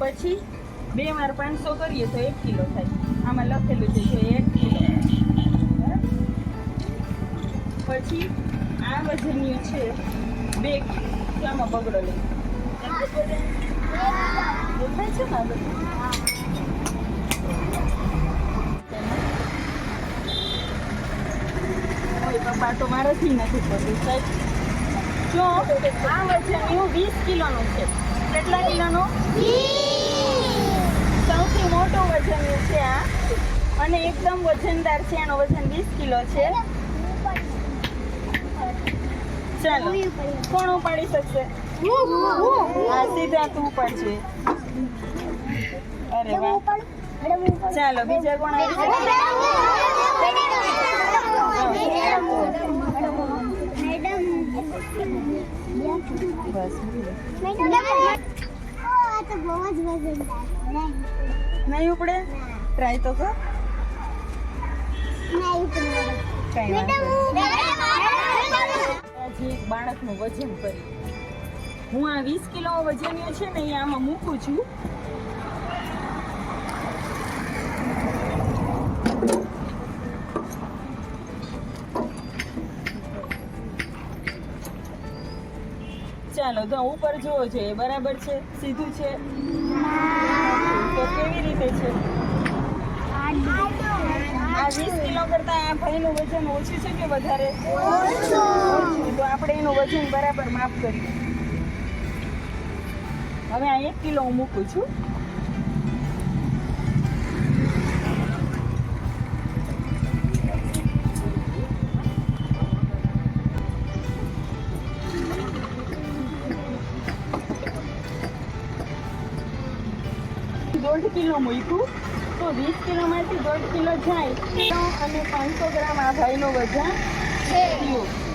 પછી બે વાર પાંચસો કરીએ તો એક કિલો થાય. આમાં લખેલું છે જો એક કિલો. પછી આ વજનિયું છે બે કિલો. તો આમાં બગડો લઈ દેખાય છે ને પપ્પા તો મારાથી નથી થતું સાહેબ. જો, આ વજન એવું વીસ કિલોનું છે. કેટલા કિલોનું? સૌથી મોટું વજન છે આ. અને એકદમ વજનદાર છે, એનું વજન વીસ કિલો છે. ચાલો, કોણ ઉપાડી શકશે? હા, સીધા તું છે અરે વાહ. ચાલો, બીજા કોણ આવી બસ નહીં ઉપડે? ટ્રાય તો કર. બાળકનું વજન કરી. હું આ વીસ કિલો વજન છે ને આમાં મૂકું છું. ચાલો, તો ઉપર જોવો જોઈએ બરાબર છે? સીધું છે? તો કેવી રીતે છે? આ વીસ કિલો કરતા આ ભાઈનું વજન ઓછું છે કે વધારે? તો આપણે એનું વજન બરાબર માફ કરીએ. હવે આ એક કિલો હું મૂકું છું. દોઢ કિલો મૂક્યું. તો વીસ કિલોમાંથી દોઢ કિલો જાય. અને પાંચસો ગ્રામ આ ભાઈનું વજન થયું